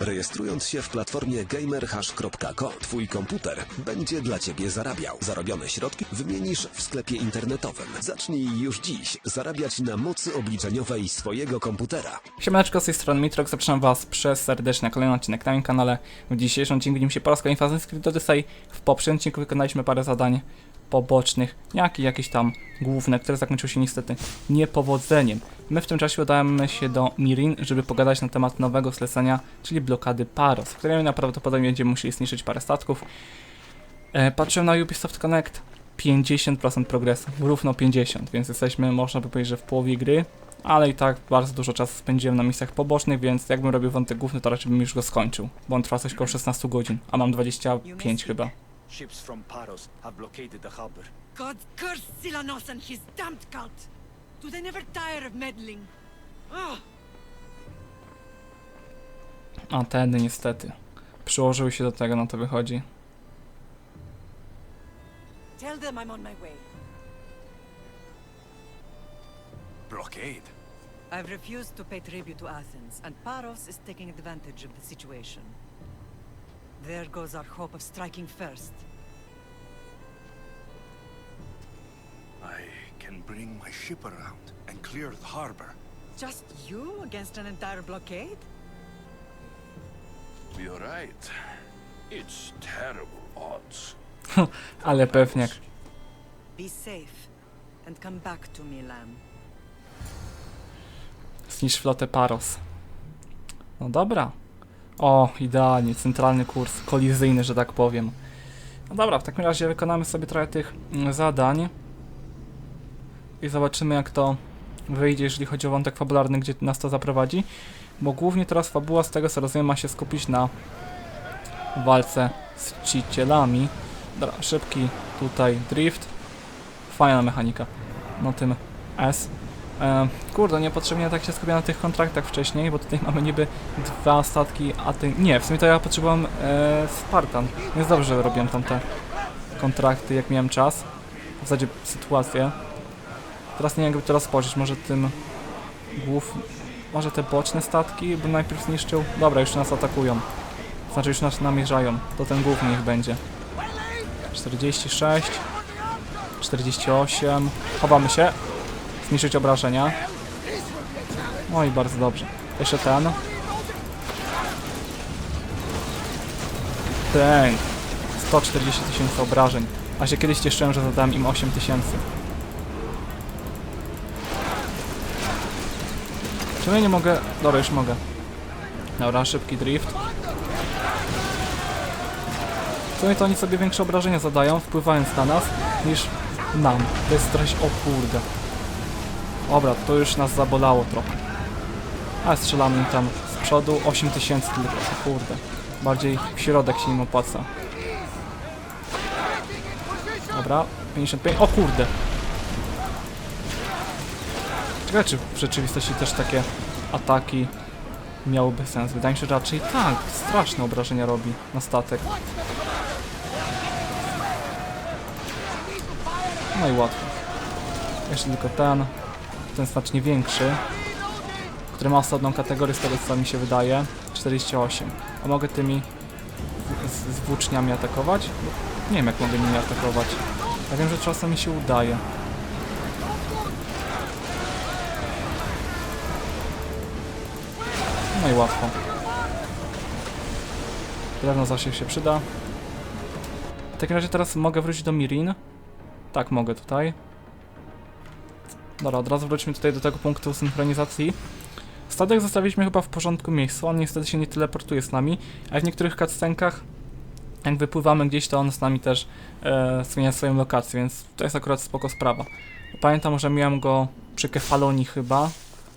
Rejestrując się w platformie gamerhash.co, twój komputer będzie dla ciebie zarabiał. Zarobione środki wymienisz w sklepie internetowym. Zacznij już dziś zarabiać na mocy obliczeniowej swojego komputera. Siemaneczko, z tej strony Mitrok, zapraszam was przez serdecznie kolejny odcinek na moim kanale. W dzisiejszym odcinku widzimy się po raz kolejny w Assassin's Creed Odyssey. W poprzednim odcinku wykonaliśmy parę zadań pobocznych, jak i jakieś tam główne, które zakończyły się niestety niepowodzeniem. My w tym czasie udajemy się do Mirin, żeby pogadać na temat nowego zlecenia, czyli blokady Paros, w którym najprawdopodobniej będziemy musieli zniszczyć parę statków. E, patrzyłem na Ubisoft Connect, 50% progresu, równo 50, więc jesteśmy, można by powiedzieć, że w połowie gry, ale i tak bardzo dużo czasu spędziłem na misjach pobocznych, więc jakbym robił wątek główny, to raczej bym już go skończył, bo on trwa coś około 16 godzin, a mam 25 chyba. Ships from Paros have blockaded the harbor. God curse Silanos and his damned cult! Do they never tire of meddling? Ah, A ten niestety. Przyłożyły się do tego, no to wychodzi. tell them I'm on my way. Blockade? I've refused to pay tribute to Athens, and Paros is taking advantage of the situation. There goes our hope of striking first. I can bring my ship around and clear the harbor. Just you against an entire blockade? You're right. It's terrible odds. Ale pewniak. Be safe, and come back to me, lamb. Zniszcz flotę Paros. No dobra. O, idealnie, centralny kurs, kolizyjny, że tak powiem. No dobra, w takim razie wykonamy sobie trochę tych zadań. I zobaczymy jak to wyjdzie, jeżeli chodzi o wątek fabularny, gdzie nas to zaprowadzi. Bo głównie teraz fabuła, z tego co rozumiem, ma się skupić na walce z cicielami. Dobra, szybki tutaj drift. Fajna mechanika. Na tym S. E, kurde, niepotrzebnie tak się skupiam na tych kontraktach wcześniej, bo tutaj mamy niby dwa statki, a ty... Nie, w sumie to ja potrzebowałem e, Spartan, więc dobrze, robiłem tam te kontrakty, jak miałem czas. W zasadzie sytuację. Teraz nie wiem, jakby to rozpocząć, może tym głów... Może te boczne statki bym najpierw zniszczył? Dobra, już nas atakują. Znaczy już nas namierzają, to ten główny niech będzie. 46 48 Chowamy się zniszczyć obrażenia. No i bardzo dobrze. Jeszcze ten. Ten. 140 tysięcy obrażeń. A się kiedyś cieszyłem, że zadałem im 8 tysięcy. Czemu ja nie mogę? Dobra, już mogę. Dobra, szybki drift. W sumie to oni sobie większe obrażenia zadają, wpływając na nas, niż nam. To jest trochę... O kurde. Dobra, to już nas zabolało trochę. A strzelamy im tam z przodu 8000 tylko, o kurde. Bardziej w środek się im opłaca. Dobra, 55, o kurde. Ciekawe, czy w rzeczywistości też takie ataki miałyby sens. Wydaje mi się, że raczej tak. Straszne obrażenia robi na statek. No i łatwo. Jeszcze tylko ten ten znacznie większy, który ma osobną kategorię z tego co mi się wydaje, 48. A mogę tymi z, z włóczniami atakować? Nie wiem jak mogę nimi atakować. Ja wiem, że czasem mi się udaje. No i łatwo. Drewno zawsze się przyda. W takim razie teraz mogę wrócić do Mirin. Tak, mogę tutaj. Dobra, od razu wróćmy tutaj do tego punktu synchronizacji. Statek zostawiliśmy chyba w porządku miejscu, on niestety się nie teleportuje z nami, a w niektórych cutscenkach, jak wypływamy gdzieś, to on z nami też e, zmienia swoją lokację, więc to jest akurat spoko sprawa. Pamiętam, że miałem go przy Kefalonii chyba,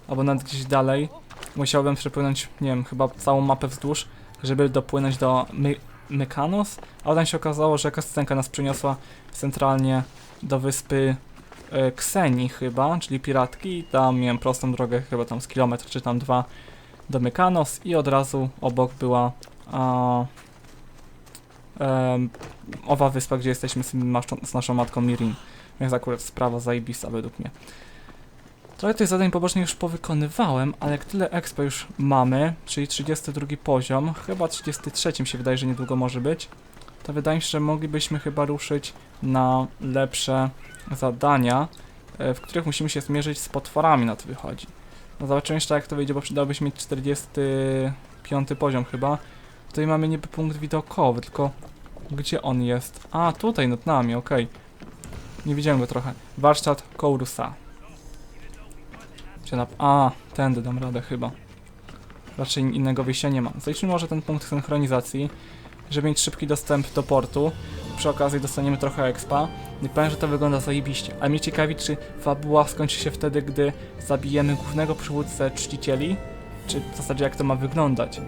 albo nawet gdzieś dalej. Musiałbym przepłynąć, nie wiem, chyba całą mapę wzdłuż, żeby dopłynąć do My Mykanos, a potem się okazało, że cutscenka nas przyniosła centralnie do wyspy e, chyba, czyli piratki tam miałem prostą drogę, chyba tam z kilometr czy tam dwa do Mykanos i od razu obok była a, em, owa wyspa, gdzie jesteśmy z, z naszą matką Mirin. Więc akurat sprawa zajebista według mnie. Trochę tych zadań pobocznych już powykonywałem, ale jak tyle expo już mamy, czyli 32 poziom, chyba 33 się wydaje, że niedługo może być, to wydaje mi się, że moglibyśmy chyba ruszyć na lepsze zadania, e, w których musimy się zmierzyć z potworami, na to wychodzi. No zobaczymy jeszcze jak to wyjdzie, bo przydałoby się mieć 45 poziom chyba. Tutaj mamy niby punkt widokowy, tylko gdzie on jest? A, tutaj nad nami, okej. Nie widziałem go trochę. Warsztat Kourusa. Gdzie na... A, tędy dam radę chyba. Raczej innego wyjścia nie ma. Zaliczmy może ten punkt synchronizacji, żeby mieć szybki dostęp do portu. Przy okazji dostaniemy trochę expa. Nie powiem, że to wygląda zajebiście. Ale mnie ciekawi, czy fabuła skończy się wtedy, gdy zabijemy głównego przywódcę czcicieli? Czy w zasadzie jak to ma wyglądać?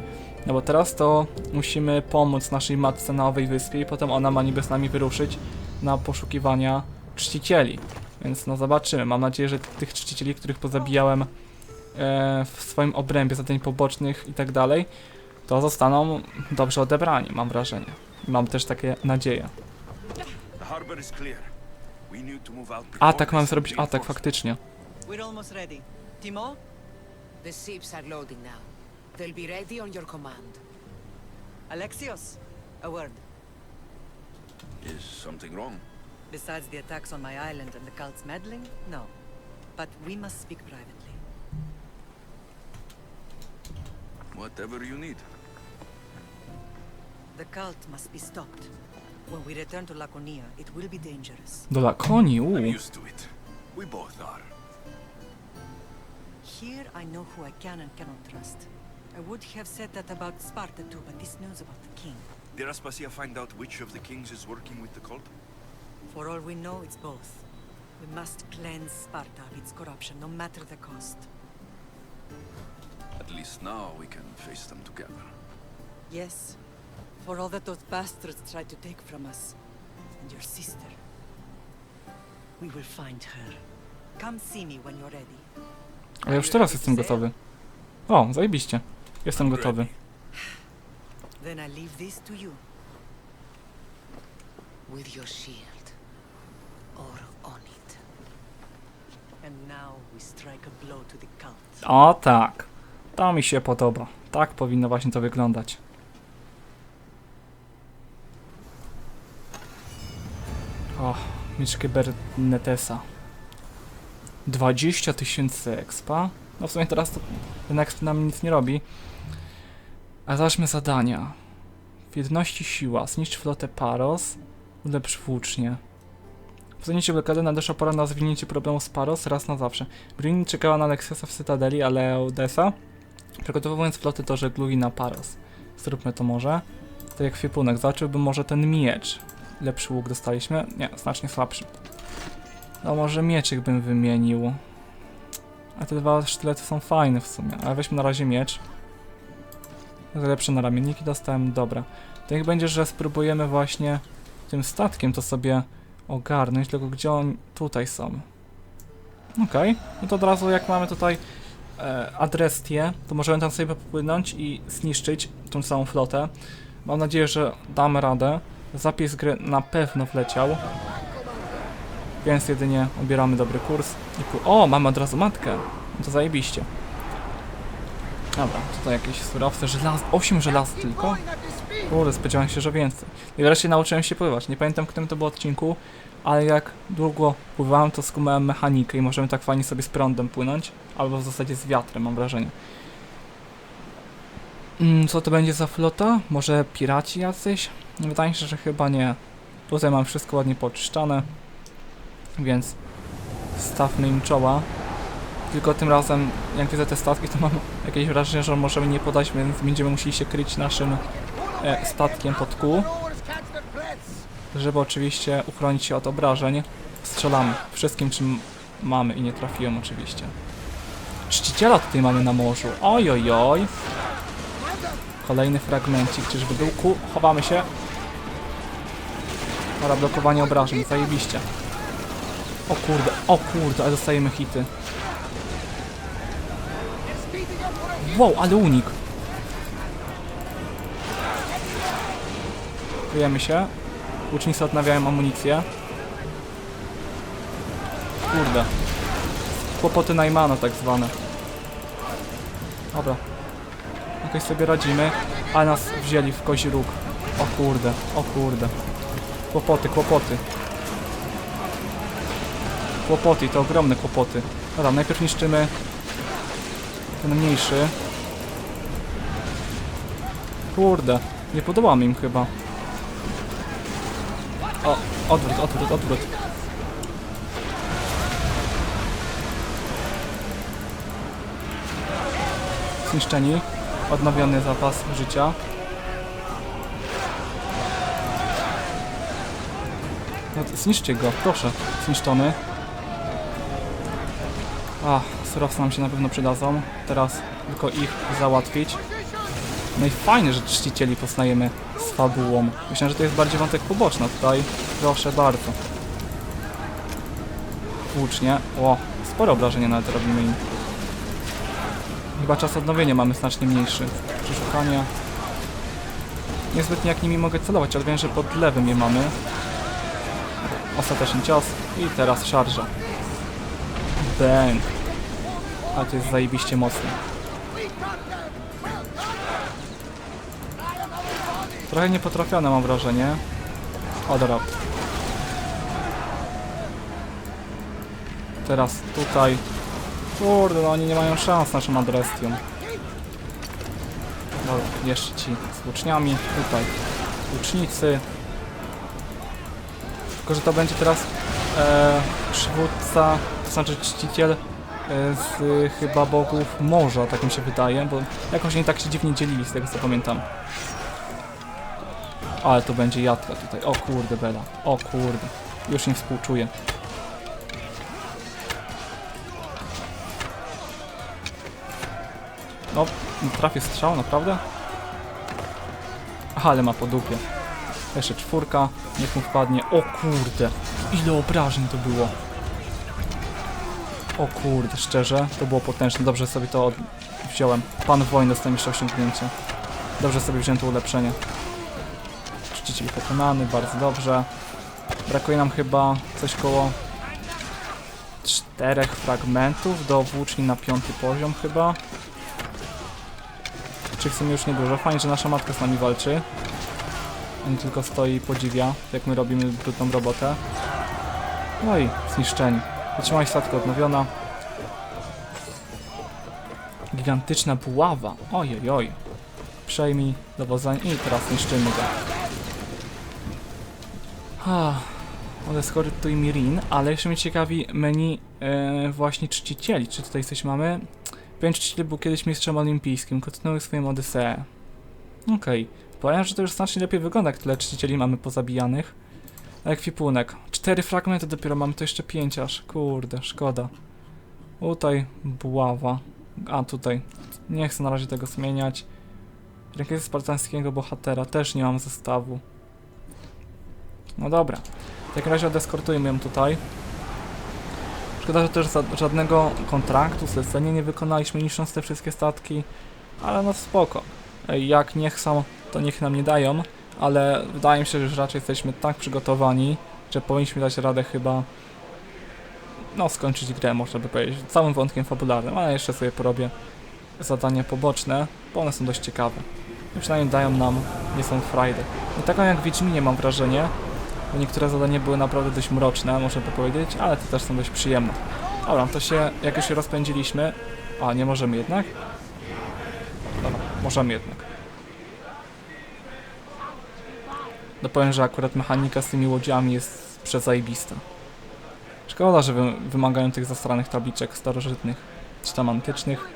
No bo teraz to musimy pomóc naszej matce na owej wyspie i potem ona ma niby z nami wyruszyć na poszukiwania czcicieli. Więc no zobaczymy. Mam nadzieję, że tych czcicieli, których pozabijałem e, w swoim obrębie zadań pobocznych i tak dalej, to zostaną dobrze odebrani, mam wrażenie. Mam też takie nadzieje. Atak, mam zrobić atak faktycznie. We're almost ready. Timo? The ships are loading now. They'll be ready on your command. Alexios? A word. Is something wrong? Besides the attacks on my island and the cult's meddling? No. But we must speak privately. Whatever you need. The cult must be stopped. When we return to Laconia, it will be dangerous. Do Lakonii, I'm used to it. We both are. Here I know who I can and cannot trust. I would have said that about Sparta too, but this news about the king. Did Aspasia find out which of the kings is working with the cult? For all we know, it's both. We must cleanse Sparta of its corruption, no matter the cost. At least now we can face them together. Yes. For all that those bastards tried to take from us. And your sister. We will find her. Come see me when you're ready. A ja już teraz jestem gotowy. O, zajebiście. Jestem I'm gotowy. ready. Then I leave this to you. With your shield. O tak. To mi się podoba. Tak powinno właśnie to wyglądać. O, miecz Kybernetesa. 20 tysięcy expa. No w sumie teraz to ten exp nam nic nie robi. A zobaczmy zadania. W jedności siła. Zniszcz flotę Paros. Ulepsz włócznie. W zaniecie blokady nadeszła pora na zwinięcie problemu z Paros raz na zawsze. Green czekała na Lexusa w Cytadeli, ale Odessa przygotowując floty do żeglugi na Paros. Zróbmy to może. To jak kwipunek. Zobaczyłbym może ten miecz. Lepszy łuk dostaliśmy? Nie, znacznie słabszy. No może mieczyk bym wymienił. A te dwa sztylety są fajne w sumie, ale weźmy na razie miecz. Lepsze na ramienniki dostałem, dobra. To niech będzie, że spróbujemy właśnie tym statkiem to sobie ogarnąć, tylko gdzie oni tutaj są. Okej, no to od razu jak mamy tutaj e, Adrestię, to możemy tam sobie popłynąć i zniszczyć tą całą flotę. Mam nadzieję, że damy radę. Zapis gry na pewno wleciał. Więc jedynie obieramy dobry kurs. O, mamy od razu matkę. No to zajebiście. Dobra, tutaj jakieś surowce, żelaz... 8 żelaz tylko? Kurde, spodziewałem się, że więcej. I wreszcie nauczyłem się pływać. Nie pamiętam, w którym to było odcinku, ale jak długo pływałem, to skumałem mechanikę i możemy tak fajnie sobie z prądem płynąć. Albo w zasadzie z wiatrem, mam wrażenie. Mm, co to będzie za flota? Może piraci jacyś? Wydaje mi się, że chyba nie. Tutaj mam wszystko ładnie poczyszczane. Więc stawmy im czoła. Tylko tym razem, jak widzę te statki, to mam jakieś wrażenie, że możemy nie podać, więc będziemy musieli się kryć naszym e, statkiem pod kół. Żeby oczywiście uchronić się od obrażeń. Strzelamy wszystkim, czym mamy i nie trafiłem oczywiście. Czciciela tutaj mamy na morzu. Oj, oj, oj. Kolejny fragmencik, czyżby był ku... Chowamy się. Dobra, blokowanie obrażeń, zajebiście. O kurde, o kurde, ale dostajemy hity. Wow, ale unik. Kryjemy się. Łucznicy odnawiają amunicję. Kurde. kłopoty Najmana tak zwane. Dobra. Jakoś sobie radzimy, a nas wzięli w kozi róg. O kurde, o kurde. Kłopoty, kłopoty. Kłopoty, to ogromne kłopoty. Dobra, najpierw niszczymy ten mniejszy. Kurde, nie podoba mi im chyba. O, odwrót, odwrót, odwrót. Zniszczeni. Odnowiony zapas życia. No, zniszczcie go, proszę. Zniszczony. A, surowce nam się na pewno przydadzą. Teraz tylko ich załatwić. No i fajnie, że czcicieli poznajemy fabułą. Myślę, że to jest bardziej wątek poboczny. Tutaj proszę bardzo. Włócznie. O, spore obrażenia nawet robimy im. Chyba czas odnowienia mamy znacznie mniejszy. Przeszukanie. Niezbytnie jak nimi mogę celować, ale wiem, że pod lewym je mamy. Ostateczny cios i teraz szarża. Bang. A to jest zajebiście mocne. Trochę niepotrafione mam wrażenie. O, dobra. Teraz tutaj. Kurde, no oni nie mają szans naszym adrestią. Dobra, jeszcze ci z łuczniami. Tutaj łucznicy. Tylko, że to będzie teraz e, przywódca, to znaczy czciciel e, z e, chyba bogów morza, tak mi się wydaje, bo jakoś oni tak się dziwnie dzielili, z tego co pamiętam. Ale to będzie jadka tutaj. O kurde, Bela. O kurde. Już im współczuję. No, nie trafię strzał, naprawdę? Ale ma po dupie. Jeszcze czwórka, niech mu wpadnie. O kurde, ile obrażeń to było. O kurde, szczerze, to było potężne. Dobrze sobie to wziąłem. Pan wojny dostał jeszcze osiągnięcie. Dobrze sobie wziąłem to ulepszenie. Czciciel pokonany, bardzo dobrze. Brakuje nam chyba coś koło czterech fragmentów do włóczni na piąty poziom chyba. Czy sumie już niedużo. Fajnie, że nasza matka z nami walczy. On tylko stoi i podziwia, jak my robimy brudną robotę. No i zniszczeni. Wytrzymałość statku odnowiona. Gigantyczna buława. Ojej, oj. Przejmij dowodzenie i teraz niszczymy go. Ah, Odeschory tu i Mirin, ale jeszcze mnie ciekawi menu e, właśnie czcicieli. Czy tutaj coś mamy? Pewien czciciel był kiedyś mistrzem olimpijskim, kontynuuj swoją odyseę. Okej, powiem, że to już znacznie lepiej wygląda, jak tyle czcicieli mamy pozabijanych. Ekwipunek. Cztery fragmenty dopiero mamy, to jeszcze pięć aż. Kurde, szkoda. Tutaj buława. A, tutaj. Nie chcę na razie tego zmieniać. Rękawice spartańskiego bohatera, też nie mam zestawu. No dobra. W takim razie odeskortujmy ją tutaj. Szkoda, że też żadnego kontraktu, zlecenia nie wykonaliśmy niszcząc te wszystkie statki. Ale no spoko. Jak nie chcą, to niech nam nie dają. Ale wydaje mi się, że raczej jesteśmy tak przygotowani, że powinniśmy dać radę chyba no skończyć grę, można by powiedzieć, całym wątkiem fabularnym, ale jeszcze sobie porobię zadania poboczne, bo one są dość ciekawe. I przynajmniej dają nam nie są frajdy. I taką jak Wiedźminie mam wrażenie, niektóre zadania były naprawdę dość mroczne, można by powiedzieć, ale te też są dość przyjemne. Dobra, to się, jak już się rozpędziliśmy... A, nie możemy jednak? Dobra, możemy jednak. No powiem, że akurat mechanika z tymi łodziami jest przezajebista. Szkoda, że wy, wymagają tych zastranych tabliczek starożytnych, czy tam antycznych.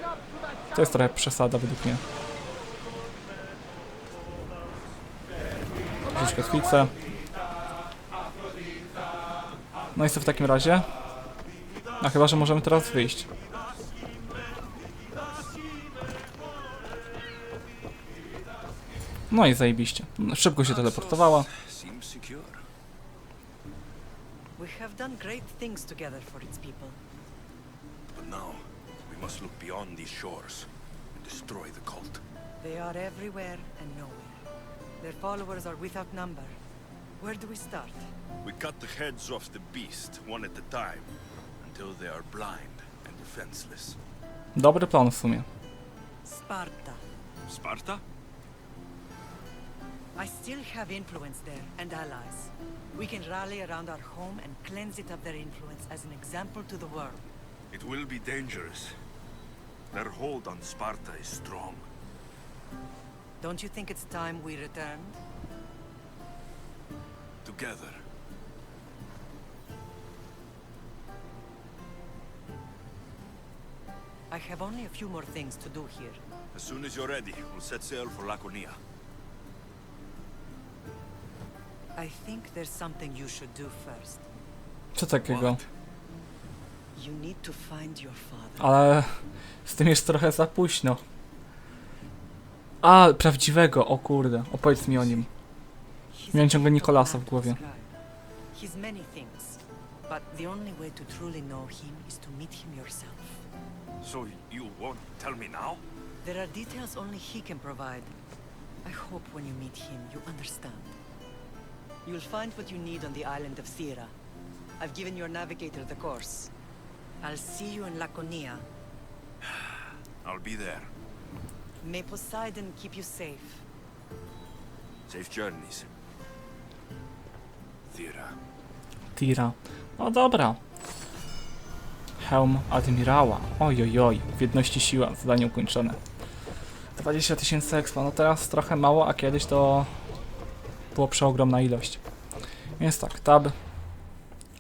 To jest trochę przesada według mnie. Rzuć kotwicę. No i co w takim razie? A chyba, że możemy teraz wyjść. No i zajebiście. Szybko się teleportowała. Seems secure. We have done great things together for its people. But now, we must look beyond these shores and destroy the cult. They are everywhere and nowhere. Their followers are without number. Where do we start? We cut the heads off the beast, one at a time, until they are blind and defenseless. Dobry plan w sumie. Sparta. Sparta? I still have influence there and allies. We can rally around our home and cleanse it of their influence as an example to the world. It will be dangerous. Their hold on Sparta is strong. Don't you think it's time we returned? Together. I have only a few more things to do here. As soon as you're ready, we'll set sail for Laconia. I think there's something you should do first. Co takiego? You need to find your father. Ale z tym jest trochę za późno. A, prawdziwego, o kurde, opowiedz mi o nim. He's Miałem ciągle Nikolasa w głowie. He's many things, but the only way to truly know him is to meet him yourself. So you won't tell me now? There are details only he can provide. I hope when you meet him, you understand. You'll find what you need on the island of Thera. I've given your navigator the course. I'll see you in Laconia. I'll be there. May Poseidon keep you safe. Safe journeys. Thera. Tira. No dobra. Hełm admirała. Oj, oj, oj. W jedności siła. Zadanie ukończone. 20 tysięcy expa. No teraz trochę mało, a kiedyś to było przeogromna ilość. Więc tak, tab.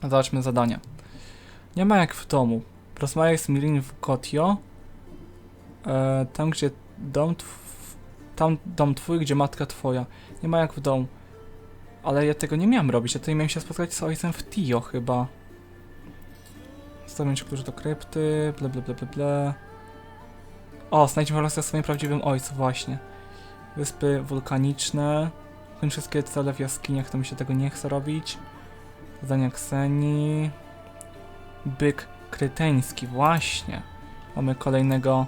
Zobaczmy zadania. Nie ma jak w domu. Rozmawiaj z Mirin w Kotio. E, tam, gdzie dom tam dom twój, gdzie matka twoja. Nie ma jak w domu. Ale ja tego nie miałem robić, ja tutaj miałem się spotkać z ojcem w Tio chyba. Stawiam klucz do krypty, ble ble ble ble ble. O, znajdźmy relację z swoim prawdziwym ojcu, właśnie. Wyspy wulkaniczne. Kończ wszystkie cele w jaskiniach, to mi się tego nie chce robić. Zadania Ksenii. Byk kryteński, właśnie. Mamy kolejnego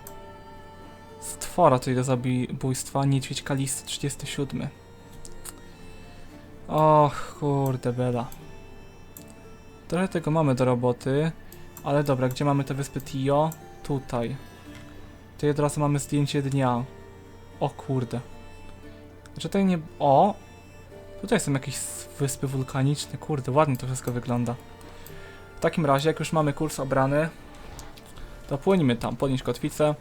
stwora tutaj do zabójstwa. Niedźwiedź Kalisty 37. Och, kurde bela. Trochę tego mamy do roboty, ale dobra, gdzie mamy te wyspy Tio? Tutaj. Tutaj od razu mamy zdjęcie dnia. O kurde. Znaczy tutaj nie... O! Tutaj są jakieś wyspy wulkaniczne, kurde, ładnie to wszystko wygląda. W takim razie, jak już mamy kurs obrany, to płynimy tam, podnieść kotwicę.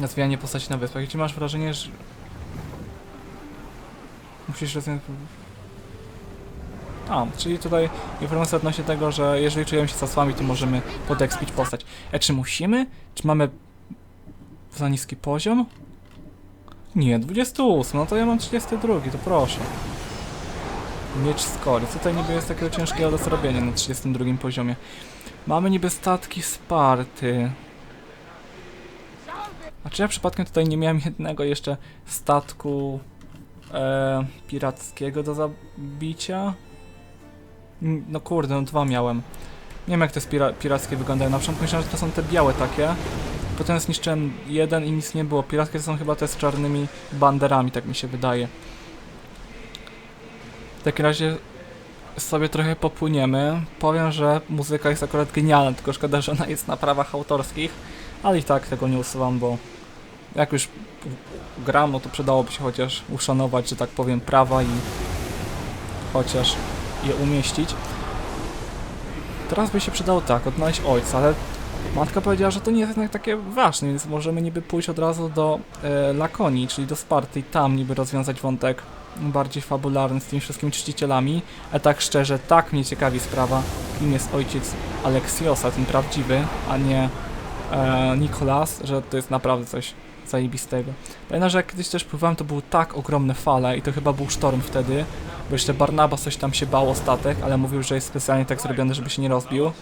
Rozwijanie postaci na wyspach. Gdzie masz wrażenie, że Musisz rozwiązać. A, czyli tutaj informacja odnośnie tego, że jeżeli czujemy się zasłami, to możemy podekspić postać. E, czy musimy? Czy mamy za niski poziom? Nie, 28, no to ja mam 32, to proszę. Miecz skory. Co tutaj niby jest takiego ciężkiego do zrobienia na 32 poziomie? Mamy niby statki Sparty. A czy ja przypadkiem tutaj nie miałem jednego jeszcze statku e, pirackiego do zabicia. No kurde, no dwa miałem. Nie wiem jak te spira- pirackie wyglądają. Na początku myślałem, że to są te białe takie. Potem zniszczyłem jeden i nic nie było. Pirackie są chyba te z czarnymi banderami, tak mi się wydaje. W takim razie sobie trochę popłyniemy. Powiem, że muzyka jest akurat genialna, tylko szkoda, że ona jest na prawach autorskich. Ale i tak tego nie usuwam, bo jak już gram, no to przydałoby się chociaż uszanować, że tak powiem, prawa i chociaż je umieścić. Teraz by się przydało tak, odnaleźć ojca, ale matka powiedziała, że to nie jest jednak takie ważne, więc możemy niby pójść od razu do e, Lakonii, czyli do Sparty i tam niby rozwiązać wątek bardziej fabularny z tymi wszystkimi czcicielami. A tak szczerze, tak mnie ciekawi sprawa, kim jest ojciec Aleksiosa, ten prawdziwy, a nie e, Nikolas, że to jest naprawdę coś zajebistego. Pamiętam, że jak kiedyś też pływałem, to były tak ogromne fale i to chyba był sztorm wtedy, bo jeszcze Barnabas coś tam się bał o statek, ale mówił, że jest specjalnie tak zrobiony, żeby się nie rozbił.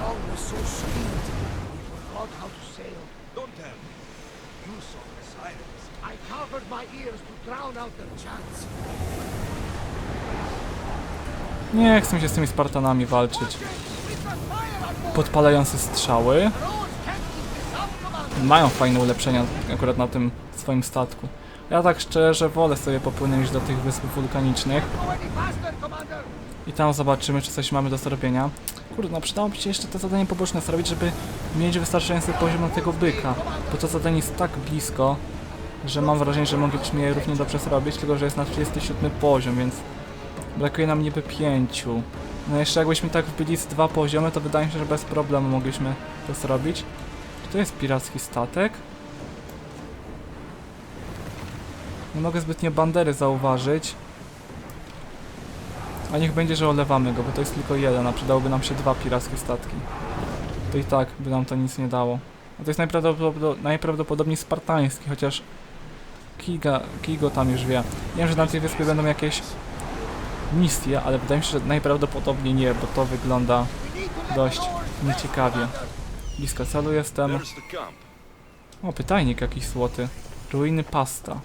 Song was so sweet, we forgot how to sail. Don't tell me. You saw the sirens. I covered my ears to drown out their chants. Nie chcę się z tymi Spartanami walczyć. Podpalające strzały. mają fajne ulepszenia akurat na tym swoim statku. Ja tak szczerze wolę sobie popłynąć do tych wysp wulkanicznych i tam zobaczymy, czy coś mamy do zrobienia. Kurde, no przydałoby się jeszcze te zadanie poboczne zrobić, żeby mieć wystarczający poziom na tego byka, bo to zadanie jest tak blisko, że mam wrażenie, że moglibyśmy je równie dobrze zrobić, tylko że jest na 37 poziom, więc brakuje nam niby 5. No jeszcze jakbyśmy tak wbili z dwa poziomy, to wydaje mi się, że bez problemu mogliśmy to zrobić. Czy to jest piracki statek? Nie mogę zbytnio bandery zauważyć. A niech będzie, że olewamy go, bo to jest tylko jeden, a przydałoby nam się dwa pirackie statki. To i tak by nam to nic nie dało. A to jest najprawdopodobniej, najprawdopodobniej spartański, chociaż Kiga, Kigo tam już wie. Wiem, że na tej wyspie będą jakieś misje, ale wydaje mi się, że najprawdopodobniej nie, bo to wygląda dość nieciekawie. Blisko celu jestem. O, pytajnik jakiś złoty. Ruiny pasta.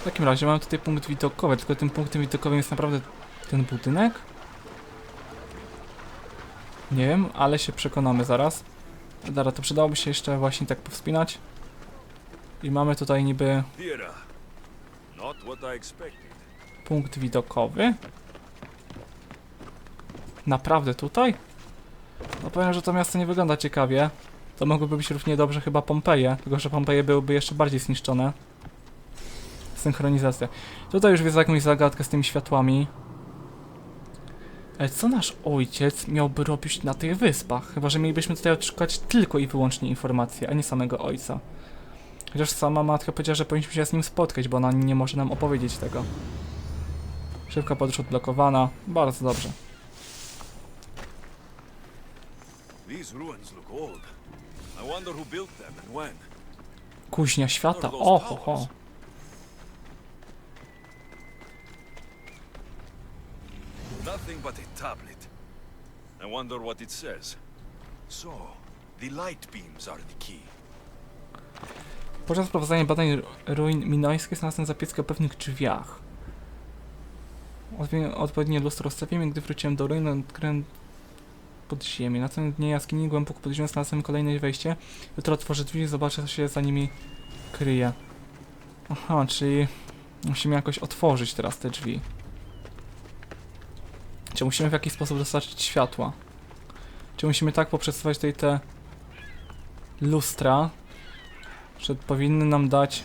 W takim razie mamy tutaj punkt widokowy, tylko tym punktem widokowym jest naprawdę ten budynek? Nie wiem, ale się przekonamy zaraz. Dobra, to przydałoby się jeszcze właśnie tak powspinać. I mamy tutaj niby punkt widokowy. Naprawdę tutaj? No powiem, że to miasto nie wygląda ciekawie. To mogłyby być równie dobrze chyba Pompeje, tylko że Pompeje byłyby jeszcze bardziej zniszczone. Synchronizacja. Tutaj już widzę jakąś zagadkę z tymi światłami. Ale co nasz ojciec miałby robić na tych wyspach? Chyba, że mielibyśmy tutaj odszukać tylko i wyłącznie informacje, a nie samego ojca. Chociaż sama matka powiedziała, że powinniśmy się z nim spotkać, bo ona nie może nam opowiedzieć tego. Szybka podróż odblokowana. Bardzo dobrze. These ruins look old. I wonder who built them and when. Kuźnia świata. O, ho, ho. Nothing but a tablet. I wonder what it says. So, the light beams are the key. Podczas prowadzenia badań ruin minojskich znalazłem zapiski o pewnych drzwiach. Odpowiednie lustro ustawiłem, gdy wróciłem do ruin, odkryłem podziemie. Na tym dnie jaskini głęboko pod ziemią znalazłem kolejne wejście. Jutro otworzę drzwi i zobaczę, co się za nimi kryje. Aha, czyli musimy jakoś otworzyć teraz te drzwi. Czy musimy w jakiś sposób dostarczyć światła? Czy musimy tak poprzesuwać tutaj te lustra, że powinny nam dać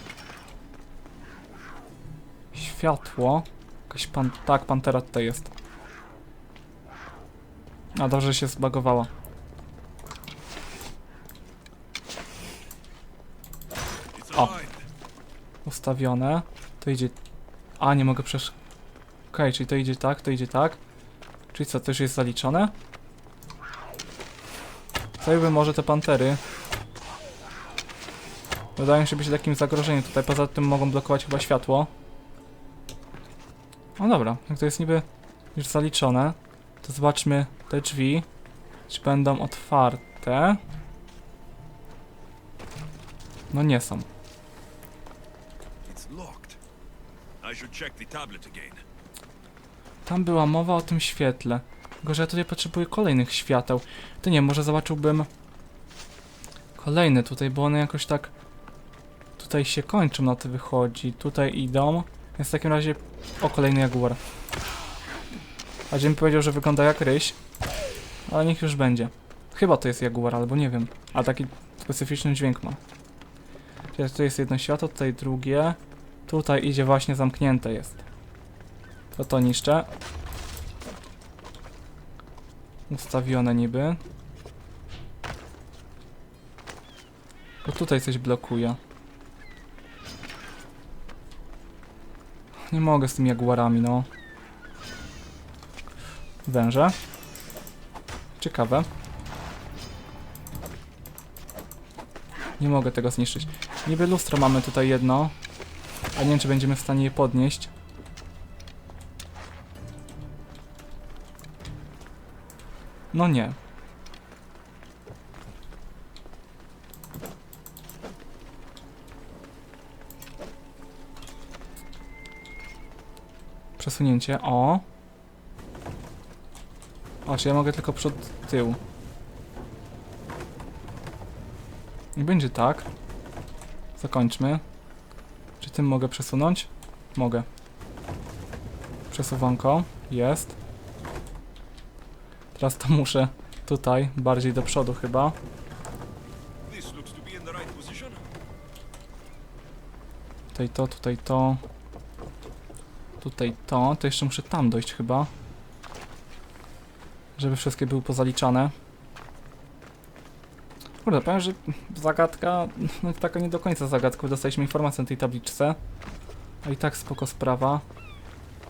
światło. Jakaś pan... Tak, pantera tutaj jest. A dobrze się zbagowała. Aligned. Ustawione. To idzie... A, nie mogę przesz... Okej, czyli to idzie tak, to idzie tak. Czyli co, to już jest zaliczone? Jakby może te pantery Wydają się być takim zagrożeniem tutaj, poza tym mogą blokować chyba światło. No dobra, jak to jest niby już zaliczone, to zobaczmy te drzwi, czy będą otwarte. No nie są. It's locked. I should check the tablet again. Tam była mowa o tym świetle. Tylko, że ja tutaj potrzebuję kolejnych świateł. To nie, może zobaczyłbym kolejne tutaj, bo one jakoś tak tutaj się kończą na to wychodzi. Tutaj idą. Więc w takim razie... O, kolejny jaguar. A mi powiedział, że wygląda jak ryś. Ale niech już będzie. Chyba to jest jaguar, albo nie wiem. A taki specyficzny dźwięk ma. Czyli tu jest jedno światło, tutaj drugie. Tutaj idzie właśnie zamknięte jest. To to niszczę. Ustawione niby. Bo tutaj coś blokuje. Nie mogę z tymi jaguarami, no. Węże. Ciekawe. Nie mogę tego zniszczyć. Niby lustro mamy tutaj jedno. A nie wiem, czy będziemy w stanie je podnieść. No nie. Przesunięcie, o. O, czy ja mogę tylko przód, tył. I będzie tak. Zakończmy. Czy tym mogę przesunąć? Mogę. Przesuwanko. Jest. Teraz to muszę tutaj, bardziej do przodu chyba. Tutaj to, tutaj to. Tutaj to. To jeszcze muszę tam dojść chyba. Żeby wszystkie były pozaliczane. Kurde, powiem, że zagadka, no taka nie do końca zagadka, dostaliśmy informację na tej tabliczce. A i tak spoko sprawa.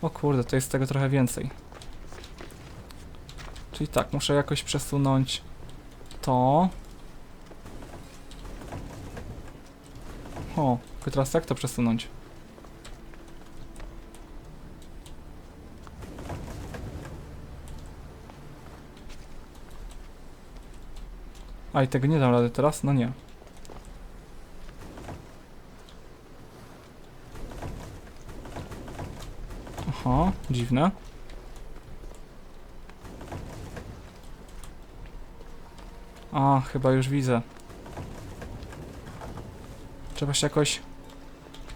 O kurde, to jest tego trochę więcej. Czyli tak, muszę jakoś przesunąć to. O, tylko teraz jak to przesunąć? A i tego nie dam rady teraz? No nie. Aha, dziwne. A, chyba już widzę. Trzeba się jakoś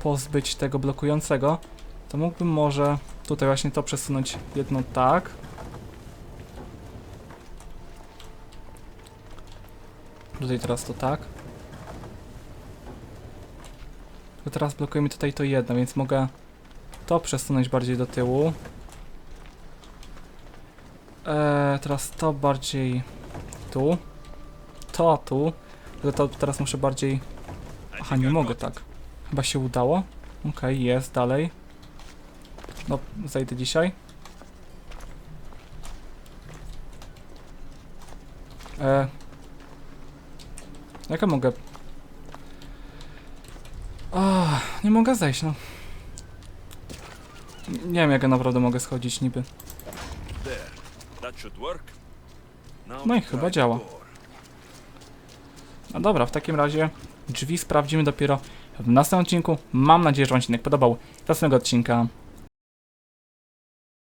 pozbyć tego blokującego. To mógłbym może tutaj właśnie to przesunąć jedno tak. Tutaj teraz to tak. Tylko teraz blokujemy tutaj to jedno, więc mogę to przesunąć bardziej do tyłu. Eee, teraz to bardziej tu. To tu. Tylko to teraz muszę bardziej Aha, nie mogę tak. Chyba się udało. Okej, jest, dalej. No, zajdę dzisiaj. E, jak ja mogę? A, nie mogę zejść, no. Nie wiem, jak ja naprawdę mogę schodzić niby. No i chyba działa. No dobra, w takim razie drzwi sprawdzimy dopiero w następnym odcinku. Mam nadzieję, że Wam się odcinek podobał. Do następnego odcinka.